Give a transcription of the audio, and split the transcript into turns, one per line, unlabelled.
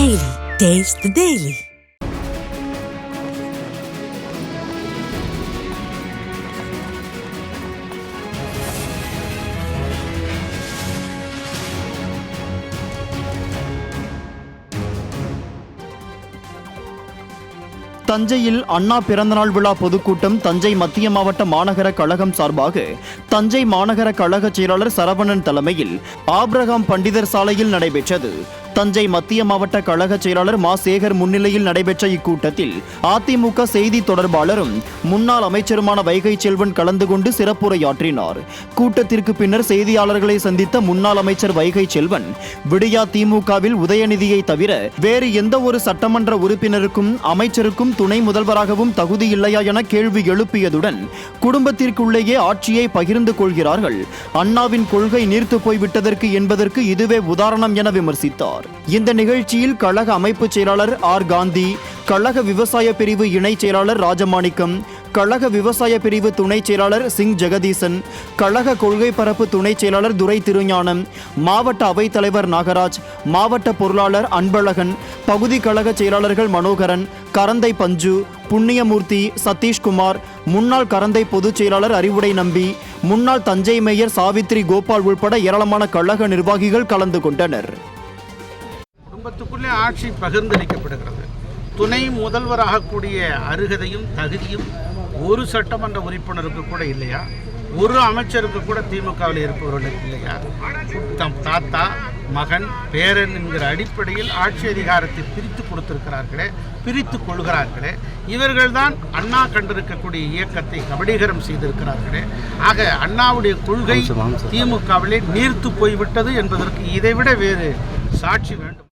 Taste the Daily.
தஞ்சையில் அண்ணா பிறந்தநாள் விழா பொதுக்கூட்டம் தஞ்சை மத்திய மாவட்ட மாநகர கழகம் சார்பாக தஞ்சை மாநகர கழக செயலாளர் சரவணன் தலைமையில் ஆப்ரஹாம் பண்டிதர் சாலையில் நடைபெற்றது தஞ்சை மத்திய மாவட்ட கழக செயலாளர் மா. சேகர் முன்னிலையில் நடைபெற்ற இக்கூட்டத்தில் அதிமுக செய்தி தொடர்பாளரும் முன்னாள் அமைச்சருமான வைகை செல்வன் கலந்து கொண்டு சிறப்புரையாற்றினார். கூட்டத்திற்கு பின்னர் செய்தியாளர்களை சந்தித்த முன்னாள் அமைச்சர் வைகை செல்வன் விடியா திமுகவில் உதயநிதியை தவிர வேறு எந்த ஒரு சட்டமன்ற உறுப்பினருக்கும் அமைச்சருக்கும் துணை முதல்வராகவும் தகுதி இல்லையா என கேள்வி எழுப்பியதுடன் குடும்பத்திற்குள்ளேயே ஆட்சியை பகிர்ந்து கொள்கிறார்கள். அண்ணாவின் கொள்கை நீர்த்து போய்விட்டதற்கு என்பதற்கு இதுவே உதாரணம் என விமர்சித்தார். இந்த நிகழ்ச்சியில் கழக அமைப்பு செயலாளர் ஆர் காந்தி கழக விவசாய பிரிவு இணைச் செயலாளர் ராஜமாணிக்கம் கழக விவசாய பிரிவு துணை செயலாளர் சிங் ஜெகதீசன் கழக கொள்கை பரப்பு துணைச் செயலாளர் துரை திருஞானம் மாவட்ட அவைத்தலைவர் நாகராஜ் மாவட்ட பொருளாளர் அன்பழகன் பகுதி கழக செயலாளர்கள் மனோகரன் கரந்தை பஞ்சு புண்ணியமூர்த்தி சதீஷ்குமார் முன்னாள் கரந்தை பொதுச் செயலாளர் அறிவுடை நம்பி முன்னாள் தஞ்சை மேயர் சாவித்ரி கோபால் உள்பட ஏராளமான கழக நிர்வாகிகள் கலந்து கொண்டனர்.
குடும்பத்துக்குள்ளே ஆட்சி பகிர்ந்தளிக்கப்படுகிறது. துணை முதல்வராகக்கூடிய அருகதையும் தகுதியும் ஒரு சட்டமன்ற உறுப்பினருக்கு கூட இல்லையா? ஒரு அமைச்சருக்கு கூட திமுகவில் இருப்பவர்களுக்கு இல்லையா? தம் தாத்தா மகன் பேரன் என்கிற அடிப்படையில் ஆட்சி அதிகாரத்தை பிரித்து கொடுத்திருக்கிறார்களே பிரித்து கொள்கிறார்களே. இவர்கள்தான் அண்ணா கண்டிருக்கக்கூடிய இயக்கத்தை கபடீகரம் செய்திருக்கிறார்களே. ஆக அண்ணாவுடைய கொள்கை திமுகவிலே நீர்த்து போய்விட்டது என்பதற்கு இதைவிட வேறு சாட்சி வேண்டும்.